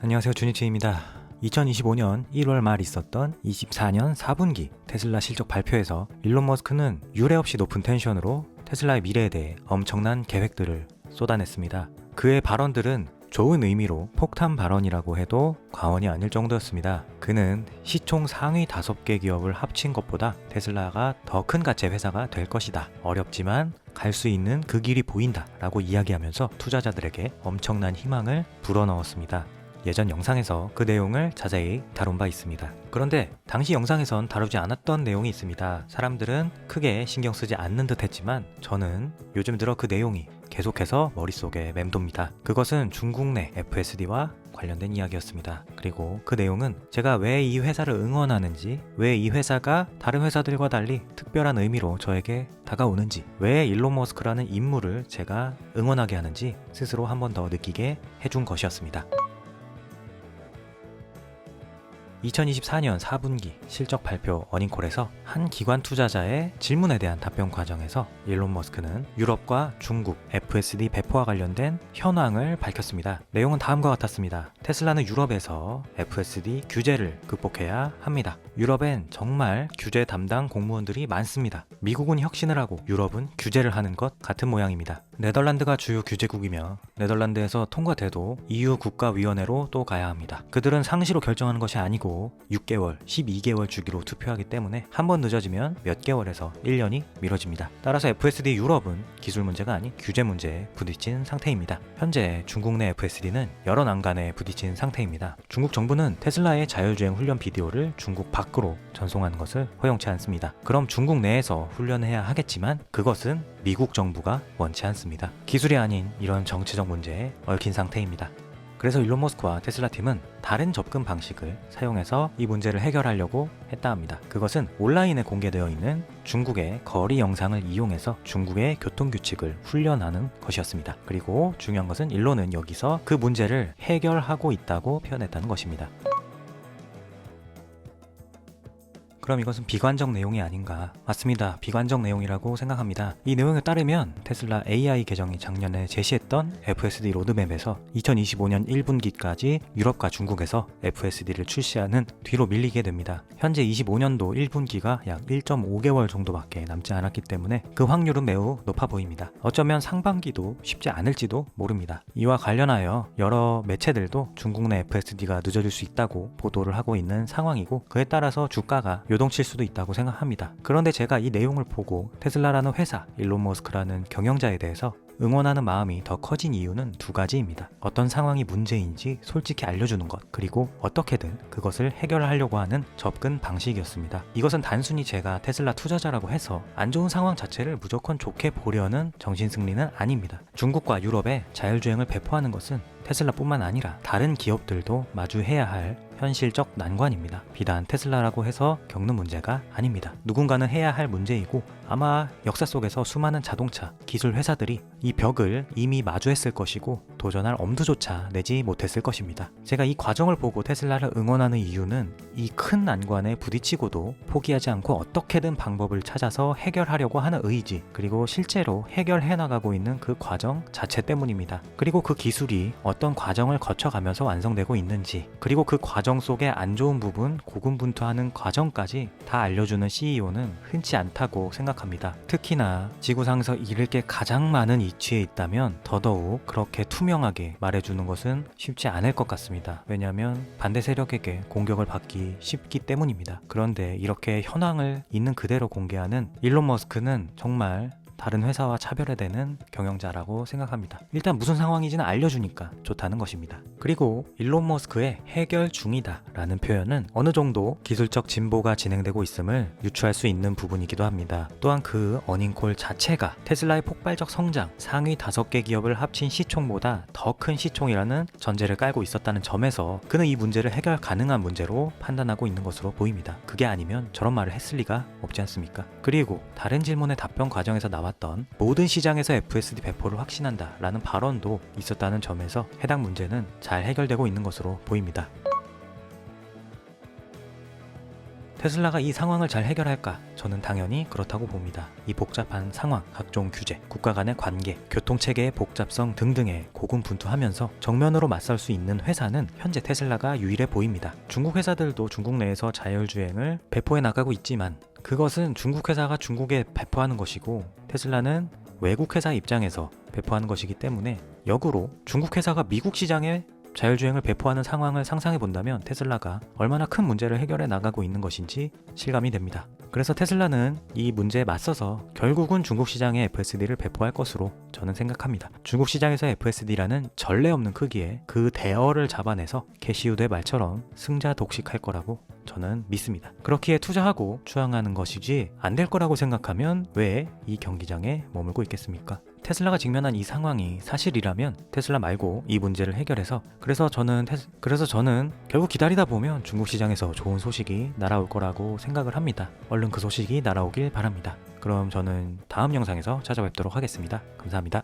안녕하세요. 주니치입니다. 2025년 1월 말 있었던 24년 4분기 테슬라 실적 발표에서 일론 머스크는 유례 없이 높은 텐션으로 테슬라의 미래에 대해 엄청난 계획들을 쏟아냈습니다. 그의 발언들은 좋은 의미로 폭탄 발언이라고 해도 과언이 아닐 정도였습니다. 그는 시총 상위 5개 기업을 합친 것보다 테슬라가 더 큰 가치의 회사가 될 것이다. 어렵지만 갈 수 있는 그 길이 보인다. 라고 이야기하면서 투자자들에게 엄청난 희망을 불어넣었습니다. 예전 영상에서 그 내용을 자세히 다룬 바 있습니다. 그런데 당시 영상에선 다루지 않았던 내용이 있습니다. 사람들은 크게 신경 쓰지 않는 듯 했지만 저는 요즘 들어 그 내용이 계속해서 머릿속에 맴돕니다. 그것은 중국 내 FSD와 관련된 이야기였습니다. 그리고 그 내용은 제가 왜 이 회사를 응원하는지, 왜 이 회사가 다른 회사들과 달리 특별한 의미로 저에게 다가오는지, 왜 일론 머스크라는 인물을 제가 응원하게 하는지 스스로 한 번 더 느끼게 해준 것이었습니다. 2024년 4분기 실적 발표 어닝콜에서 한 기관 투자자의 질문에 대한 답변 과정에서 일론 머스크는 유럽과 중국 FSD 배포와 관련된 현황을 밝혔습니다. 내용은 다음과 같았습니다. 테슬라는 유럽에서 FSD 규제를 극복해야 합니다. 유럽엔 정말 규제 담당 공무원들이 많습니다. 미국은 혁신을 하고 유럽은 규제를 하는 것 같은 모양입니다. 네덜란드가 주요 규제국이며 네덜란드에서 통과돼도 EU 국가위원회로 또 가야 합니다. 그들은 상시로 결정하는 것이 아니고 6개월, 12개월 주기로 투표하기 때문에 한 번 늦어지면 몇 개월에서 1년이 미뤄집니다. 따라서 FSD 유럽은 기술 문제가 아닌 규제 문제에 부딪힌 상태입니다. 현재 중국 내 FSD는 여러 난간에 부딪힌 상태입니다. 중국 정부는 테슬라의 자율주행 훈련 비디오를 중국 밖 으로 전송하는 것을 허용치 않습니다. 그럼 중국 내에서 훈련해야 하겠지만 그것은 미국 정부가 원치 않습니다. 기술이 아닌 이런 정치적 문제에 얽힌 상태입니다. 그래서 일론 머스크와 테슬라 팀은 다른 접근 방식을 사용해서 이 문제를 해결하려고 했다 합니다. 그것은 온라인에 공개되어 있는 중국의 거리 영상을 이용해서 중국의 교통 규칙을 훈련하는 것이었습니다. 그리고 중요한 것은 일론은 여기서 그 문제를 해결하고 있다고 표현했다는 것입니다. 그럼 이것은 비관적 내용이 아닌가? 맞습니다. 비관적 내용이라고 생각합니다. 이 내용에 따르면 테슬라 AI 계정이 작년에 제시했던 FSD 로드맵에서 2025년 1분기까지 유럽과 중국에서 FSD를 출시하는 뒤로 밀리게 됩니다. 현재 25년도 1분기가 약 1.5개월 정도밖에 남지 않았기 때문에 그 확률은 매우 높아 보입니다. 어쩌면 상반기도 쉽지 않을지도 모릅니다. 이와 관련하여 여러 매체들도 중국 내 FSD가 늦어질 수 있다고 보도를 하고 있는 상황이고 그에 따라서 주가가 요 동칠 수도 있다고 생각합니다. 그런데 제가 이 내용을 보고 테슬라라는 회사, 일론 머스크라는 경영자에 대해서 응원하는 마음이 더 커진 이유는 두 가지입니다. 어떤 상황이 문제인지 솔직히 알려주는 것, 그리고 어떻게든 그것을 해결하려고 하는 접근 방식이었습니다. 이것은 단순히 제가 테슬라 투자자라고 해서 안 좋은 상황 자체를 무조건 좋게 보려는 정신승리는 아닙니다. 중국과 유럽에 자율주행을 배포하는 것은 테슬라뿐만 아니라 다른 기업들도 마주해야 할 현실적 난관입니다. 비단 테슬라라고 해서 겪는 문제가 아닙니다. 누군가는 해야 할 문제이고 아마 역사 속에서 수많은 자동차, 기술 회사들이 이 벽을 이미 마주했을 것이고 도전할 엄두조차 내지 못했을 것입니다. 제가 이 과정을 보고 테슬라를 응원하는 이유는 이 큰 난관에 부딪히고도 포기하지 않고 어떻게든 방법을 찾아서 해결하려고 하는 의지, 그리고 실제로 해결해 나가고 있는 그 과정 자체 때문입니다. 그리고 그 기술이 어떤 과정을 거쳐가면서 완성되고 있는지, 그리고 그 과정 속에 안 좋은 부분, 고군분투하는 과정까지 다 알려주는 CEO는 흔치 않다고 생각합니다. 특히나 지구상에서 잃을 게 가장 많은 이치에 있다면 더더욱 그렇게 투명하게 말해주는 것은 쉽지 않을 것 같습니다. 왜냐하면 반대 세력에게 공격을 받기 쉽기 때문입니다. 그런데 이렇게 현황을 있는 그대로 공개하는 일론 머스크는 정말 다른 회사와 차별화되는 경영자라고 생각합니다. 일단 무슨 상황인지는 알려주니까 좋다는 것입니다. 그리고 일론 머스크의 해결 중이다 라는 표현은 어느 정도 기술적 진보가 진행되고 있음을 유추할 수 있는 부분이기도 합니다. 또한 그 어닝콜 자체가 테슬라의 폭발적 성장, 상위 5개 기업을 합친 시총보다 더 큰 시총이라는 전제를 깔고 있었다는 점에서 그는 이 문제를 해결 가능한 문제로 판단하고 있는 것으로 보입니다. 그게 아니면 저런 말을 했을 리가 없지 않습니까? 그리고 다른 질문의 답변 과정에서 나왔던 모든 시장에서 FSD 배포를 확신한다 라는 발언도 있었다는 점에서 해당 문제는 잘 해결되고 있는 것으로 보입니다. 테슬라가 이 상황을 잘 해결할까? 저는 당연히 그렇다고 봅니다. 이 복잡한 상황, 각종 규제, 국가 간의 관계, 교통체계의 복잡성 등등에 고군분투하면서 정면으로 맞설 수 있는 회사는 현재 테슬라가 유일해 보입니다. 중국 회사들도 중국 내에서 자율주행을 배포해 나가고 있지만 그것은 중국 회사가 중국에 배포하는 것이고 테슬라는 외국 회사 입장에서 배포하는 것이기 때문에 역으로 중국 회사가 미국 시장에 자율주행을 배포하는 상황을 상상해 본다면 테슬라가 얼마나 큰 문제를 해결해 나가고 있는 것인지 실감이 됩니다. 그래서 테슬라는 이 문제에 맞서서 결국은 중국 시장에 FSD를 배포할 것으로 저는 생각합니다. 중국 시장에서 FSD라는 전례 없는 크기의 그 대어를 잡아내서 캐시우드의 말처럼 승자 독식할 거라고 저는 믿습니다. 그렇기에 투자하고 추앙하는 것이지 안 될 거라고 생각하면 왜 이 경기장에 머물고 있겠습니까? 테슬라가 직면한 이 상황이 사실이라면 테슬라 말고 이 문제를 해결해서 그래서 저는 테스, 그래서 저는 결국 기다리다 보면 중국 시장에서 좋은 소식이 날아올 거라고 생각을 합니다. 얼른 그 소식이 날아오길 바랍니다. 그럼 저는 다음 영상에서 찾아뵙도록 하겠습니다. 감사합니다.